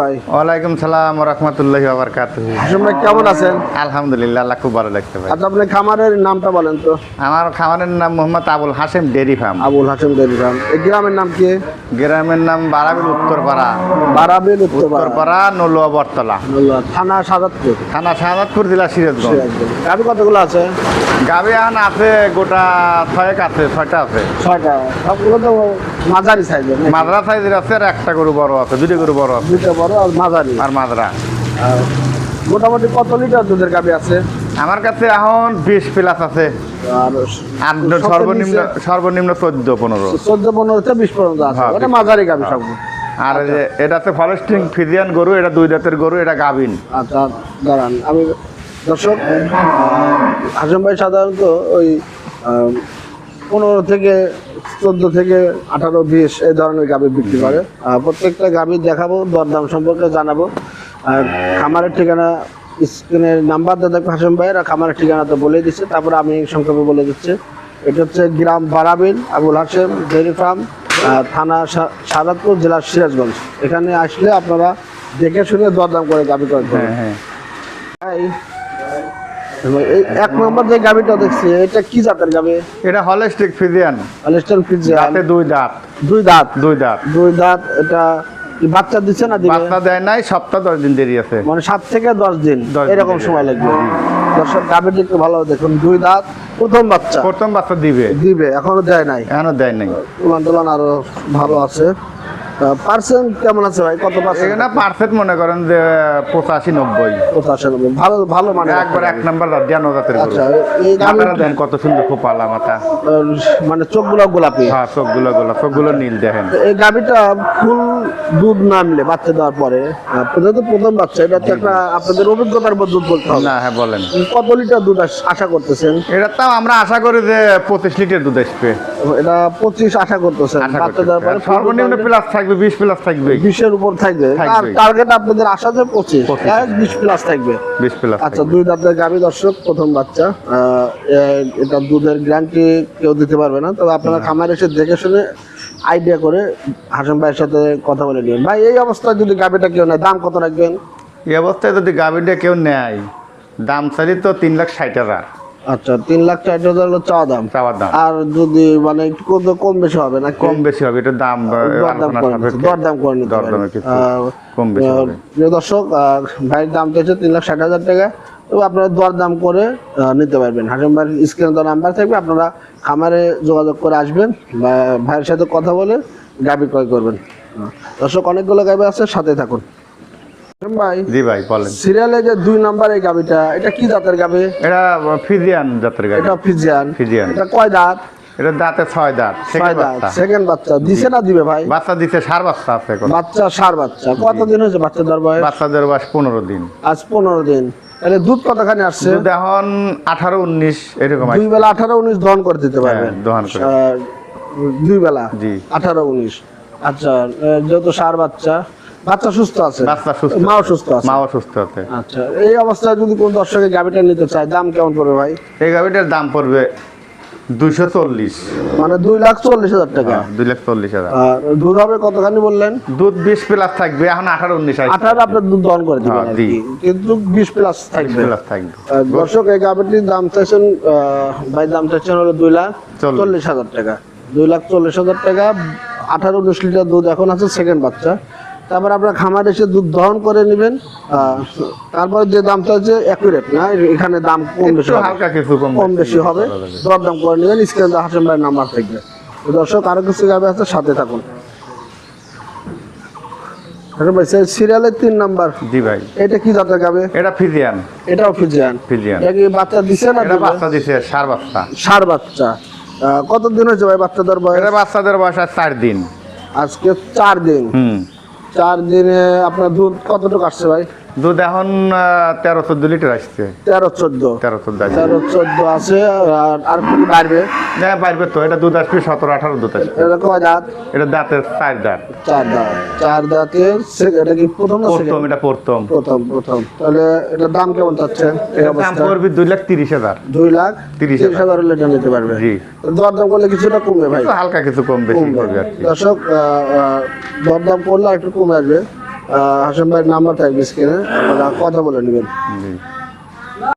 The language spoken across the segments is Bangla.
ভাই। ওয়ালাইকুম সালাম রহমতুল্লাহি বাবরকাত হাসিম ভাই কেমন আছেন? আলহামদুলিল্লাহ আল্লাহ খুব ভালো লাগছে ভাই আচ্ছা আপনার খামারের নামটা বলেন তো। আমার খামারের নাম মোহাম্মদ আবুল হাসেম ডেরি ফার্ম। আবুল হাসিম গ্রাম এই গ্রামের নাম কি? গ্রামের নাম বারাবিল উত্তরপাড়া। বারাবিল উত্তরপাড়া। উত্তরপাড়া নলুয়া বটতলা। থানা সাজাদপুর। থানা শাহজাদপুর জেলা সিরাজগঞ্জ। কতগুলো আছে? গাবি আন আছে গোটা ছয়েক আছে ছয়টা আছে। ছয়টা। সবগুলো তো মাঝারি সাইজের? মাদ্রা সাইজের আছে আর একটা গরু বড় আছে দুটো গরু বড় আছে দুইটা বড় আর মাঝারি। আর মাদ্রা মোটামুটি কত লিটার দুধের গাবি আছে? আমার কাছে এখন বিশ প্লাস আছে। আর আর সর্বনিম্ন সর্বনিম্ন চোদ্দ পনেরো। চোদ্দ পনেরো থেকে বিশ পর্যন্ত আছে। হ্যাঁ, ওটা মাঝারি গাবি সবগুলো আর এই যে এটা হচ্ছে ফরেস্টিং ফিজিয়ান গরু এটা দুই দাঁতের গরু এটা গাভিন। আচ্ছা দাঁড়ান। আমি দর্শক হাসিম ভাই সাধারণত ওই পনেরো থেকে চোদ্দ থেকে আঠারো বিশ এই ধরনের গাভি বিক্রি করে। প্রত্যেকটা গাভি দেখাবো দরদাম সম্পর্কে জানাব। আর খামারের ঠিকানা স্ক্রিনের নাম্বার দাদা হাসিম ভাইয়ের আর খামারের ঠিকানা তো বলে দিচ্ছে। তারপরে আমি সংক্ষেপে বলে দিচ্ছি। এটা হচ্ছে গ্রাম বারাবিল আবুল হাসেম ডেয়ারি ফার্ম থানা সাদাতপুর জেলা সিরাজগঞ্জ। এখানে আসলে আপনারা দেখে শুনে দরদাম করে গাভি করতে হ্যাঁ হ্যাঁ। এক নম্বর যে গাবিটা দেখছি এটা কি জাতের গাবি? এটা হলিস্টিক ফিজিয়ান। ফিজিয়ান। দাঁতে দুই দাঁত। দুই দাঁত? দুই দাঁত। দুই দাঁত এটা বাচ্চা দিচ্ছে না দিবে? বাচ্চা দেয় নাই সপ্তাহ দশ দিন দেরি আছে। মানে সাত থেকে দশ দিন। এরকম সময় লাগবে। দর্শক গাবিটা একটু ভালো দেখুন দুই দাঁত প্রথম বাচ্চা। প্রথম বাচ্চা দিবে। দিবে এখনও দেয় নাই। এখনও দেয় নাই। তুলান আরও ভালো আছে। পার্সেন্ট কেমন আছে ভাই? কত পার্সেন্ট এখানে পারফেক্ট মনে করেন যে পঁচাশি নব্বই। পঁচাশি নব্বই। ভালো ভালো মানে একবার এক নাম্বার দাঁত জাতের আচ্ছা আপনারা দেন কত সুন্দর মাথা মানে চোখগুলো গোলাপি। হ্যাঁ চোখগুলো গোলা চোখগুলো নীল দেখেন। এই গাভিটা ফুল দুধ নামলে বাচ্চা দেওয়ার পরে। আপনাদের তো প্রথম বাচ্চা এটা তো একটা আপনাদের অভিজ্ঞতার উপর দুধ বলতে হবে। না হ্যাঁ বলেন। কত লিটার দুধ আশা করতেছেন? এটা তাও আমরা আশা করি যে পঁচিশ লিটার দুধ আসবে। এটা পঁচিশ আশা করতেছেন। বাচ্চা দেওয়ার পরে সর্বনিম্ন প্লাস থাকবে বিশ প্লাস থাকবে। বিশের উপর থাকবে। আর টার্গেট আপনাদের আশা যে পঁচিশ। পঁচিশ। এক বিশ প্লাস থাকবে। বিশ প্লাস আচ্ছা দুই দাঁতের গাভী দর্শক প্রথম বাচ্চা। এটা দুধের গ্যারান্টি কেউ দিতে পারবে না। তবে আপনারা খামার এসে দেখে শুনে আইডিয়া করে হাসান ভাইয়ের সাথে কথা বলে নিবেন ভাই এই অবস্থায় যদি গাভীটা কেউ নেয় দাম কত রাখবেন? এই অবস্থায় যদি গাভীটা কেউ নেয় দাম চালি তো তিন লাখ ষাট হাজার। আচ্ছা তিন লাখ চার হাজার হলো চাওয়া দাম। চাওয়ার দাম। আর যদি মানে একটু কম বেশি হবে না? কম বেশি হবে এটা দাম দরদাম করে। দরদাম করে নিতে কম বেশি হবে। দর্শক ভাইয়ের দাম চাইছে তিন লাখ ষাট হাজার টাকা। তবে আপনারা দরদাম করে নিতে পারবেন। হাসিম ভাইয়ের স্ক্রিনে তো নাম্বার থাকবে আপনারা খামারে যোগাযোগ করে আসবেন বা ভাইয়ের সাথে কথা বলে গাবি ক্রয় করবেন। দর্শক অনেকগুলো গাবি আছে সাথে থাকুন। ভাই জি ভাই বলেন। সিরিয়ালে যে দুই নাম্বার এই গাবিটা এটা কি জাতের গাবি? এটা ফিজিয়ান জাতের এটা ফিজিয়ান। ফিজিয়ান। এটা কয় দাঁত? এটা দাঁতে ছয় দাঁত দাঁত বাচ্চা। সেকেন্ড বাচ্চা। দিছে না দিবে ভাই? বাচ্চা দিতে সার বাচ্চা আছে এখন। বাচ্চা সার বাচ্চা। কতদিন হয়েছে বাচ্চা দেওয়ার বয়স? পনেরো দিন। আজ পনেরো দিন। তাহলে দুধ কতখানি আসছে? দুধ এখন আঠারো উনিশ এরকম দুই বেলা আঠারো উনিশ দহন করে দিতে পারবেন। হ্যাঁ, দহন করে। দুই বেলা? জি। আঠারো উনিশ। আচ্ছা যেহেতু সার বাচ্চা বাচ্চা সুস্থ আছে? বাচ্চা সুস্থ। মাও সুস্থ আছে? মাও সুস্থ আছে। আচ্ছা এই অবস্থায় যদি কোন দর্শকের নিতে চায় দাম কেমন পড়বে ভাই? এই দাম পড়বে দুইশো চল্লিশ। মানে দুই লাখ চল্লিশ হাজার টাকা। দুই লাখ চল্লিশ হাজার। দুধ হবে কতখানি বললেন? দুধ বিশ প্লাস থাকবে এখন আঠারো উনিশ আঠারো আপনার দুধ দহন করে দিবেন হ্যাঁ। কি। কিন্তু বিশ প্লাস থাকবে। প্লাস থাকবে। দর্শক এই গাভিটির দাম চাইছেন ভাই দাম চাইছেন হলো দুই লাখ। চল্লিশ। হাজার টাকা। দুই লাখ চল্লিশ হাজার টাকা আঠারো উনিশ লিটার দুধ এখন আছে সেকেন্ড বাচ্চা। তারপর আপনার খামার এসে দুধ দহন করে নেবেন তারপরে যে দামটা হচ্ছে অ্যাকুরেট না? এখানে দাম কম বেশি হালকা কিছু কম বেশি হবে। দরদাম করে নেবেন স্ক্রিনে হাসেম ভাইয়ের নাম্বার থাকবে। দর্শক আরও কিছু গাবে আছে সাথে থাকুন। ভাই সিরিয়ালের তিন নাম্বার। জি ভাই। এটা কি জাতের গাবে? এটা ফিজিয়ান। এটাও ফিজিয়ান। ফিজিয়ান। এটা কি বাচ্চা দিছে না এটা বাচ্চা দিছে সার বাচ্চা। ষাট বাচ্চা। কতদিন হয়েছে ভাই বাচ্চাদের বয়স? এটা বাচ্চাদের বয়স আর চার দিন। আজকে চার দিন। হুম। চার দিনে আপনার দুধ কতটুকু আসছে ভাই? দুধ এখন তেরো চোদ্দ লিটার আসছে। তেরো চোদ্দ। তেরো চোদ্দ তেরো চোদ্দ আছে আর বাড়বে? হ্যাঁ পারবে তো এটা দুধ আসবে সতেরো আঠারো দুধ আসবে। এটা কয় দাঁত? এটা দাঁতের চার দাঁত। চার দাঁত। চার দাঁতের এটা কি প্রথম প্রথম? এটা প্রথম। প্রথম প্রথম। তাহলে এটার দাম কেমন চাচ্ছেন এই দাম পড়বে দুই লাখ তিরিশ হাজার। দুই লাখ তিরিশ হাজার। হলে এটা নিতে পারবে। জি। দরদাম করলে কিছুটা কমবে ভাই। হালকা কিছু কম বেশি করবে আর দর্শক দরদাম করলে একটু কমে আসবে। হাসিম ভাইয়ের নাম্বার থাকবে স্ক্রিনে আপনারা কথা বলে নেবেন।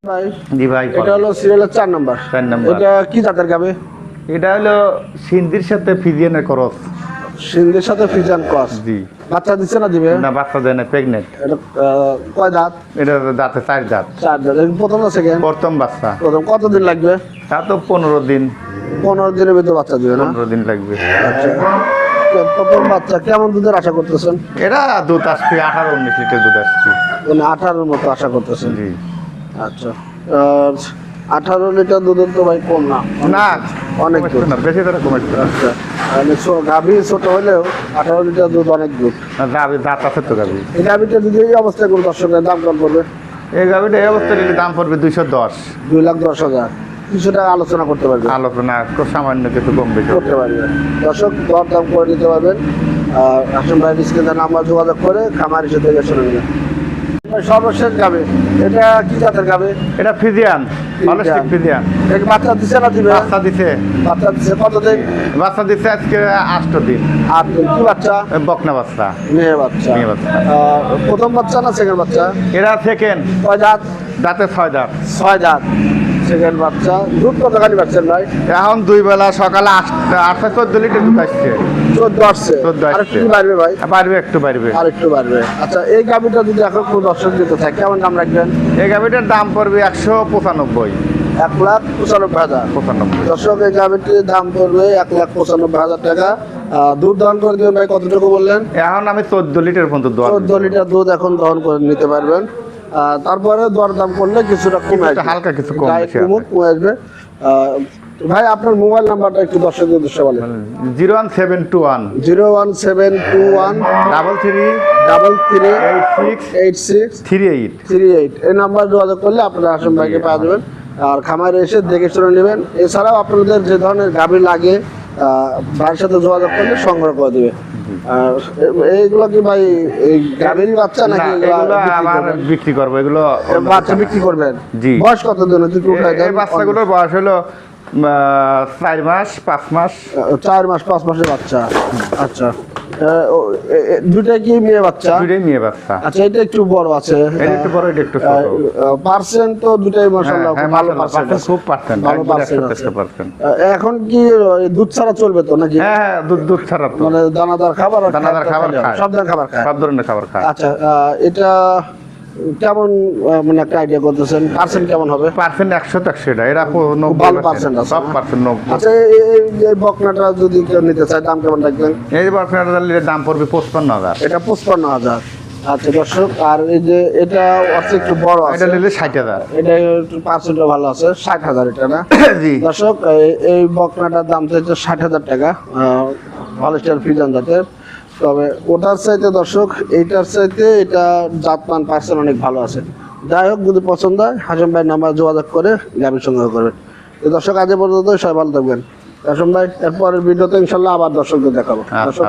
ভাই জি ভাই এটা হলো সিরিয়ালের চার নাম্বার। চার নাম্বার। এটা কি জাতের গাবে? এটা হলো সিন্ধির সাথে ফিজিয়ানের খরচ সিন্ধের সাথে ক্রস। জি। বাচ্চা দিচ্ছে না দিবে? না বাচ্চা দেয় না প্রেগনেন্ট এটা কয় দাঁত? এটা দাঁতে চার দাঁত। চার দাঁত। প্রথম না সেকেন্ড প্রথম বাচ্চা। প্রথম। কতদিন লাগবে? তা তো পনেরো দিন। পনেরো দিনের ভিতরে বাচ্চা দিবে না? পনেরো দিন লাগবে। আচ্ছা। তো বাচ্চা কেমন দুধের আশা করতেছেন? এটা দুধ আসবে আঠারো উনিশ লিটার দুধ আসছে। মানে আঠারোর মতো আশা করতেছেন? জি। আচ্ছা আর আঠারো লিটার দুধের তো ভাই কম না। না অনেক কমাচ্ছে দুধ। না বেশি ধরে কমাচ্ছে আচ্ছা মানে গাভী ছোট হলেও আঠারো লিটার দুধ অনেক দুধ। না, গাভী দাঁত আছে তো গাভী। এই গাভীটা যদি এই অবস্থায় কোনো দর্শকের দাম কম করবে এই গাভীটা এই দাম পড়বে দুইশো দশ। দুই লাখ দশ হাজার। কিছু টাকা আলোচনা করতে পারবে আলোচনা সামান্য কিছু কম বেশি করতে পারবে দর্শক দর দাম করে দিতে পারবেন। আর আসন ভাই স্ক্রিনে নাম্বার যোগাযোগ করে খামার হিসেবে দেখে শুনে নেবেন। সর্বশেষ গাবে এটা কি জাতের গাবে এটা ফিজিয়ান হলিস্টিক ফিজিয়ান। এটা বাচ্চা দিচ্ছে না দিবে? বাচ্চা দিছে। বাচ্চা দিচ্ছে কতদিন? বাচ্চা দিছে আজকে আষ্ট দিন। আট দিন। কি বাচ্চা? বকনা বাচ্চা। মেয়ে বাচ্চা। মেয়ে বাচ্চা। প্রথম বাচ্চা না সেকেন্ড বাচ্চা? এরা সেকেন্ড কয় দাঁত? দাঁতে ছয় দাঁত। ছয় দাঁত। সেকেন্ড বাচ্চা। দুধ কতখানি পাচ্ছেন ভাই? এখন দুই বেলা সকালে আটটা আটটা চোদ্দ লিটার দুধ আসছে। চোদ্দ আসছে? চোদ্দ আসছে। বাড়বে ভাই? বাড়বে একটু বাড়বে। আর একটু বাড়বে। আচ্ছা এই গাভিটা যদি এখন কোনো দর্শক দিতে থাকে কেমন দাম রাখবেন? এই গাভিটার দাম পড়বে একশো পঁচানব্বই। এক লাখ পঁচানব্বই হাজার। পঁচানব্বই। দর্শক এই গাভিটির দাম পড়বে এক লাখ পঁচানব্বই হাজার টাকা। দুধ দহন করে দেবেন ভাই কতটুকু বললেন? এখন আমি চোদ্দ লিটার পর্যন্ত চোদ্দ লিটার দুধ এখন দহন করে নিতে পারবেন। তারপরে দর দাম করলে কিছুটা কমে আসবে। হালকা কিছু কম আসবে। ভাই আপনার মোবাইল নাম্বারটা একটু দর্শকদের উদ্দেশ্যে বলেন। Zero one seven two one. Zero one seven two one. Double three. Double three. Eight six. Eight six. Three eight. Three eight এই নাম্বার যোগাযোগ করলে আপনারা আসন ভাইকে পাওয়া যাবেন। আর খামারে এসে দেখে শুনে নেবেন। এছাড়াও আপনাদের যে ধরনের গাভী লাগে ভাইয়ের সাথে যোগাযোগ করলে সংগ্রহ করে দেবে। আর এইগুলো কি ভাই এই বাচ্চা নাকি এগুলো বিক্রি আমার বিক্রি করব এগুলো বাচ্চা বিক্রি করবেন? জি। বয়স কত দিন। যদি এই বাচ্চাগুলোর বয়স হলো আহ, চার মাস পাঁচ মাস। চার মাস পাঁচ মাসের বাচ্চা। আচ্ছা। দুটাই কি মেয়ে বাচ্চা? দুটোই মেয়ে বাচ্চা। আচ্ছা এটা একটু বড় আছে। এটা একটু বড় এটা একটু ছোট। পার্সেন্ট তো দুটাই মাসাল্লাহ হ্যাঁ, ভালো মাশাআল্লাহ, পার্সেন্ট খুব পার্সেন্ট। ভালো। পার্সেন্ট এখন কি দুধ ছাড়া চলবে তো নাকি? হ্যাঁ হ্যাঁ দুধ দুধ ছাড়া তো। মানে দানাদার খাবার দানাদার খাবার খায়। সব ধরনের খাবার খায়। সব ধরনের খাবার খায়। আচ্ছা এটা কেমন মানে একটা আইডিয়া করতেছেন? পার্সেন্ট কেমন হবে? পার্সেন্ট একশো তো একশো এটা এরা নব্বই ভালো পার্সেন্ট আছে, সব পার্সেন্ট নব্বই। আচ্ছা এই- বকনাটা যদি কেউ নিতে চায় দাম কেমন রাখবেন? এই যে পার্সেন্টের দাম পড়বে পঁচপান্ন হাজার। এটা পঁচপান্ন হাজার। আচ্ছা দর্শক আর এই যে এটা আছে একটু বড় আছে। এটা নিলে ষাট হাজার। এটা একটু পার্সেন্টও ভালো আছে ষাট হাজার এটা না? জি। দর্শক এই- এই বকনাটার দাম চাইছে ষাট হাজার টাকা হলস্টার ফিজান জাতের। তবে ওটার চাইতে দর্শক এইটার চাইতে এটা জাতমান পার্সেল অনেক ভালো আছে। যাই হোক যদি পছন্দ হয় হাসম ভাই নাম্বার যোগাযোগ করে গ্রামের সংগ্রহ করবেন। তো দর্শক আজ পর্যন্ত সবাই ভালো থাকবেন। হাসম ভাই এরপরের ভিডিওতে ইনশাল্লাহ আবার দর্শকদের দেখাবো। আচ্ছা দর্শক।